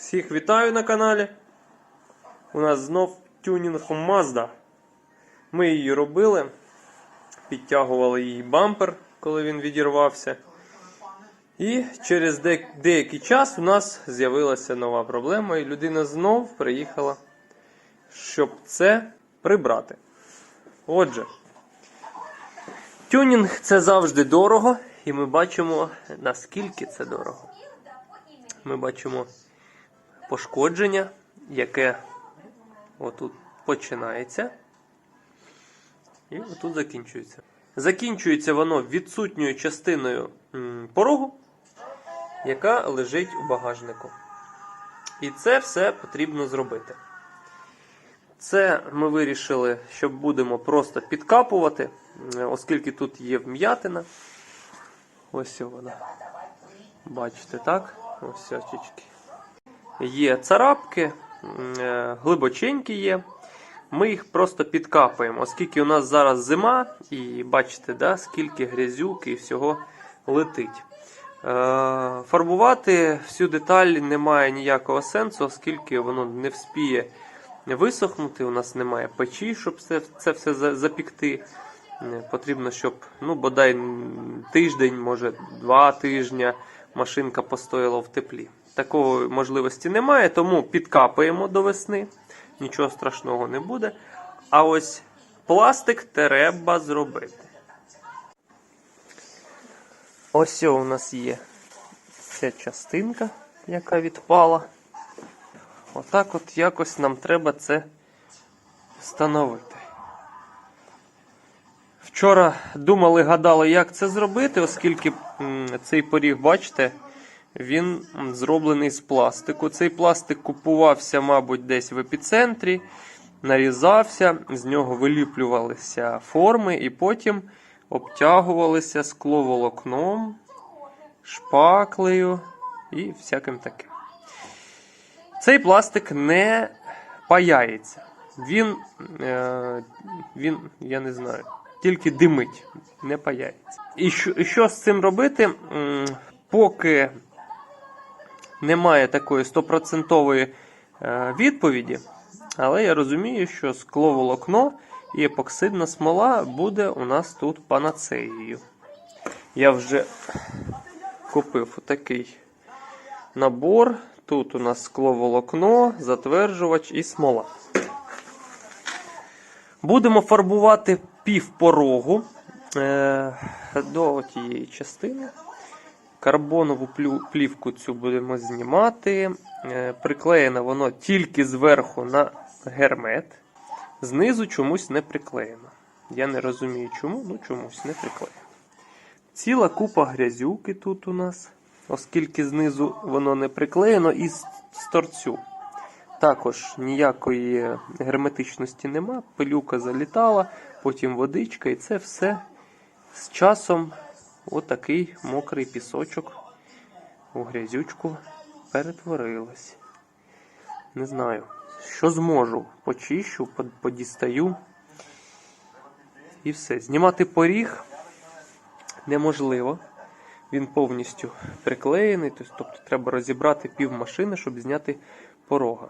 Всіх вітаю на каналі. У нас знов тюнінг Mazda. Ми її робили, підтягували її бампер, коли він відірвався. І через де- деякий час у нас з'явилася нова проблема, і людина знов приїхала, щоб це прибрати. Отже, тюнінг це завжди дорого, і ми бачимо, наскільки це дорого. Ми бачимо пошкодження, яке отут починається і отут закінчується. Закінчується воно відсутньою частиною порогу, яка лежить у багажнику. І це все потрібно зробити. Це ми вирішили, що будемо просто підкапувати, е, оскільки тут є вм'ятина. Ось вона. Бачите, так? Ось очечки. Є царапки, е, глибоченькі є. Ми їх просто підкапаємо, оскільки у нас зараз зима, і бачите, да, скільки грязюки і всього летить. Е, Фарбувати всю деталь немає ніякого сенсу, оскільки воно не вспіє висохнути. У нас немає печі, щоб це, все запікти. Е, Потрібно, щоб ну, бодай тиждень, може два тижня машинка постояла в теплі. Такої можливості немає, тому підкапаємо до весни. Нічого страшного не буде. А ось пластик треба зробити. Ось у нас є ця частинка, яка відпала. Отак от якось нам треба це встановити. Вчора думали, гадали, як це зробити, оскільки цей поріг, бачите, він зроблений з пластику. Цей пластик купувався, мабуть, десь в епіцентрі, нарізався, з нього виліплювалися форми і потім обтягувалися скловолокном, шпаклею і всяким таким. Цей пластик не паяється. Він, е, він, я не знаю, тільки димить, не паяється. І що, і що з цим робити? Поки немає такої стопроцентової е, відповіді, але я розумію, що скловолокно і епоксидна смола буде у нас тут панацеєю. Я вже купив такий набор. Тут у нас скловолокно, затверджувач і смола. Будемо фарбувати півпорогу е, до тієї частини. Карбонову плівку цю будемо знімати. Е, приклеєно воно тільки зверху на гермет. Знизу чомусь не приклеєно. Я не розумію чому, ну чомусь не приклеєно. Ціла купа грязюки тут у нас, оскільки знизу воно не приклеєно і з торцю. Також ніякої герметичності нема, пилюка залітала, потім водичка, і це все з часом отакий мокрий пісочок у грязючку перетворилось. Не знаю, що зможу, почищу, подістаю. І все. Знімати поріг неможливо. Він повністю приклеєний, тобто треба розібрати пів машини, щоб зняти порога.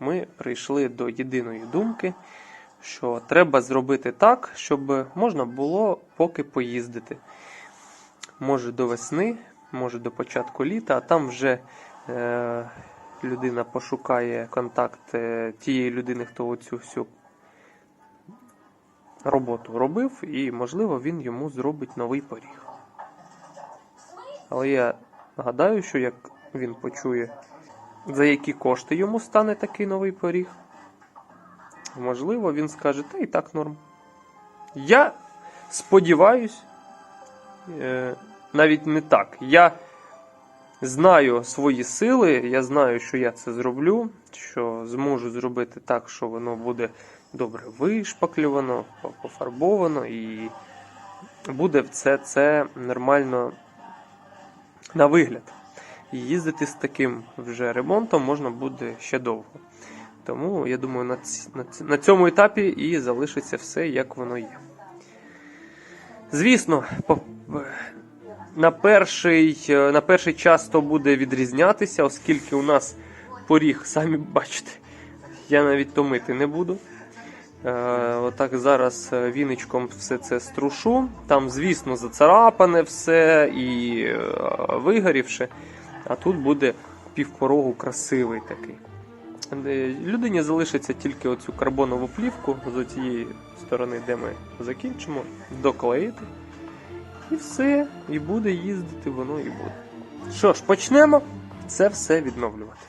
Ми прийшли до єдиної думки, що треба зробити так, щоб можна було поки поїздити. Може до весни, може до початку літа, а там вже е, людина пошукає контакт е, тієї людини, хто оцю всю роботу робив, і, можливо, він йому зробить новий поріг. Але я гадаю, що як він почує, за які кошти йому стане такий новий поріг, можливо, він скаже, та і так норм. Я сподіваюсь, е, навіть не так. Я знаю свої сили, я знаю, що я це зроблю, що зможу зробити так, що воно буде добре вишпаклювано, пофарбовано і буде все це нормально на вигляд. Їздити з таким вже ремонтом можна буде ще довго. Тому я думаю, на, ці- на, ці- на цьому етапі і залишиться все, як воно є. Звісно, по, на перший, е, на перший час то буде відрізнятися, оскільки у нас поріг, самі бачите. Я навіть то мити не буду. Е, отак зараз е, віничком все це струшу. Там, звісно, зацарапане все і вигорівше. А тут буде півпорогу красивий такий. Людині залишиться тільки оцю карбонову плівку з цієї сторони, де ми закінчимо, доклеїти. І все, і буде їздити, воно і буде. Що ж, почнемо це все відновлювати.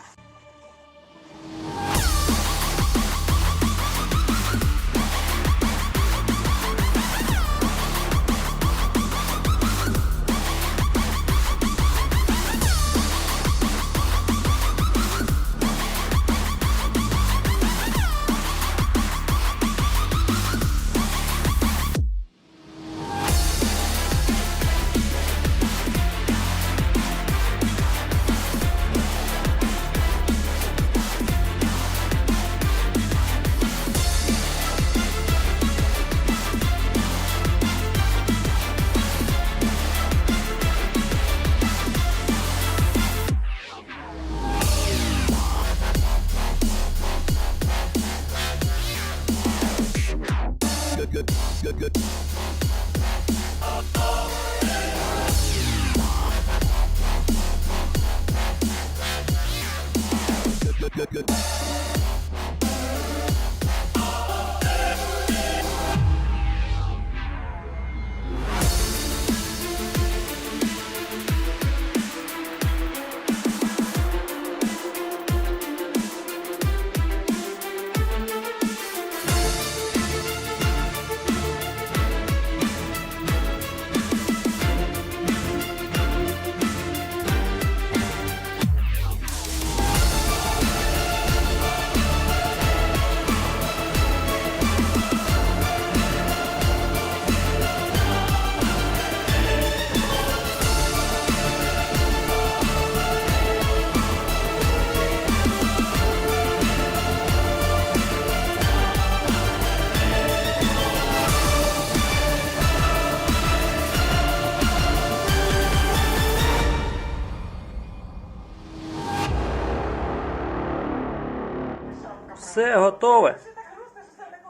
Все готове.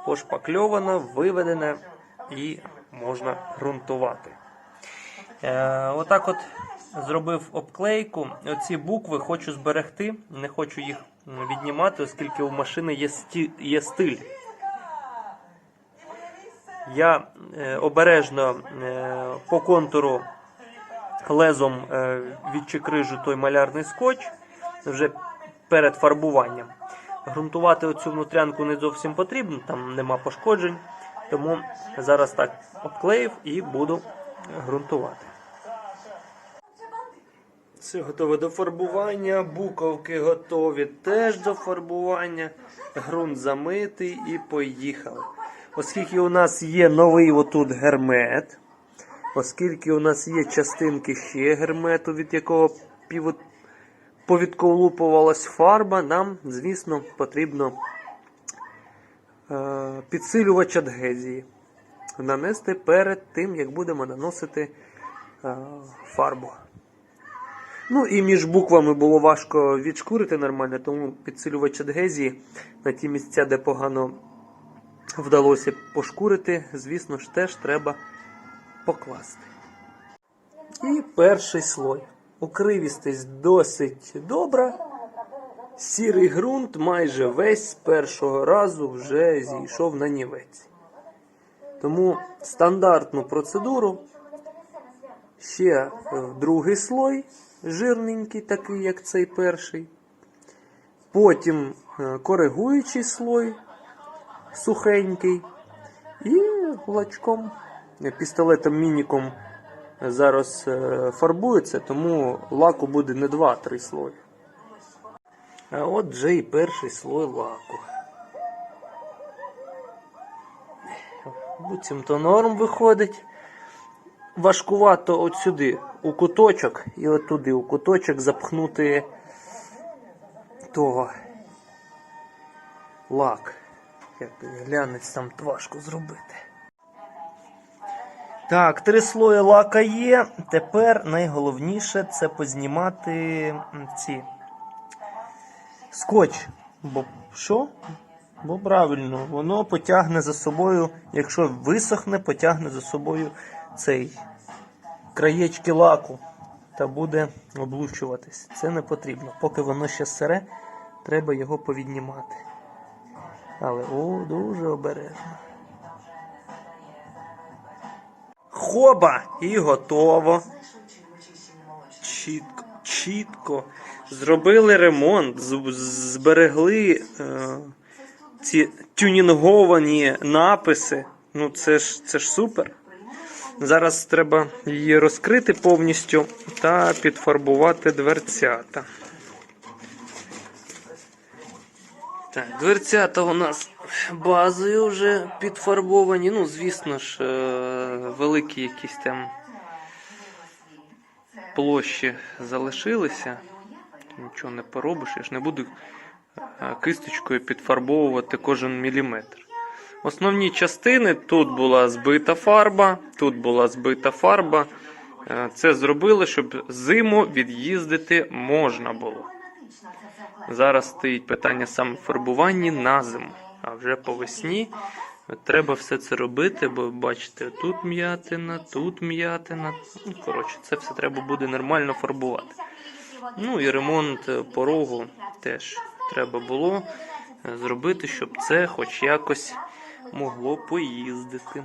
Пошпакльовано, виведене і можна ґрунтувати. Е, отак от зробив обклейку. Оці букви хочу зберегти, не хочу їх віднімати, оскільки у машини є, сті, є стиль. Я е, обережно е, по контуру лезом е, відчекрижу той малярний скотч вже перед фарбуванням. Грунтувати оцю внутрянку не зовсім потрібно, там нема пошкоджень. Тому зараз так обклеїв і буду ґрунтувати. Все готове до фарбування, буковки готові теж до фарбування. Ґрунт замитий і поїхали. Оскільки у нас є новий отут гермет, оскільки у нас є частинки ще гермету, від якого пів повідколупувалась фарба, нам, звісно, потрібно е, підсилювач адгезії нанести перед тим, як будемо наносити е, фарбу. Ну і між буквами було важко відшкурити нормально, тому підсилювач адгезії на ті місця, де погано вдалося пошкурити, звісно ж, теж треба покласти. І перший слой. Укривістість досить добра. Сірий ґрунт майже весь з першого разу вже зійшов на нівець. Тому стандартну процедуру ще другий слой, жирненький, такий, як цей перший. Потім е, коригуючий слой сухенький. І лачком, е, пістолетом мініком зараз е, фарбується, тому лаку буде не 2-3 слої. А от вже і перший слой лаку. Буцімто норм виходить. Важкувато от сюди, у куточок, і от туди у куточок запхнути того лак. Як глянець там важко зробити. Так, три слої лака є. Тепер найголовніше це познімати ці скотч. Бо що? Бо правильно, воно потягне за собою, якщо висохне, потягне за собою цей краєчки лаку та буде облущуватись. Це не потрібно. Поки воно ще сире, треба його повіднімати. Але о, дуже обережно. Хоба! І готово. Чітко, чітко. Зробили ремонт, зберегли е, ці тюнінговані написи. Ну, це ж, це ж супер. Зараз треба її розкрити повністю та підфарбувати дверцята. Так, дверцята у нас базою вже підфарбовані. Ну, звісно ж, е, великі якісь там площі залишилися. Нічого не поробиш, я ж не буду е, кисточкою підфарбовувати кожен міліметр. Основні частини тут була збита фарба, тут була збита фарба. Е, Це зробили, щоб зиму від'їздити можна було. Зараз стоїть питання саме фарбування на зиму. А вже по весні треба все це робити, бо бачите, тут м'ятина, тут м'ятина. Ну, коротше, це все треба буде нормально фарбувати. Ну і ремонт порогу теж треба було е, зробити, щоб це хоч якось могло поїздити.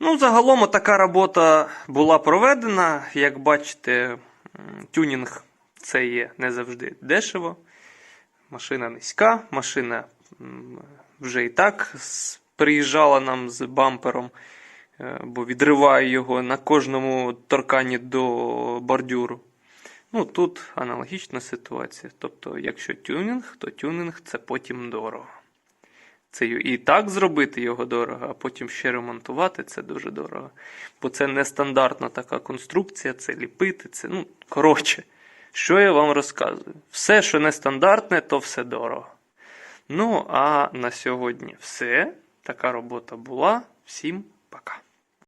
Ну, загалом така робота була проведена. Як бачите, тюнінг це є не завжди дешево. Машина низька, машина вже і так приїжджала нам з бампером, е, бо відриває його на кожному торканні до бордюру. Ну, тут аналогічна ситуація. Тобто, якщо тюнінг, то тюнінг це потім дорого. Це і так зробити його дорого, а потім ще ремонтувати це дуже дорого. Бо це нестандартна така конструкція, це ліпити, це, ну, коротше, що я вам розказую? Все, що нестандартне, то все дорого. Ну, а на сьогодні все. Така робота була. Всім пока.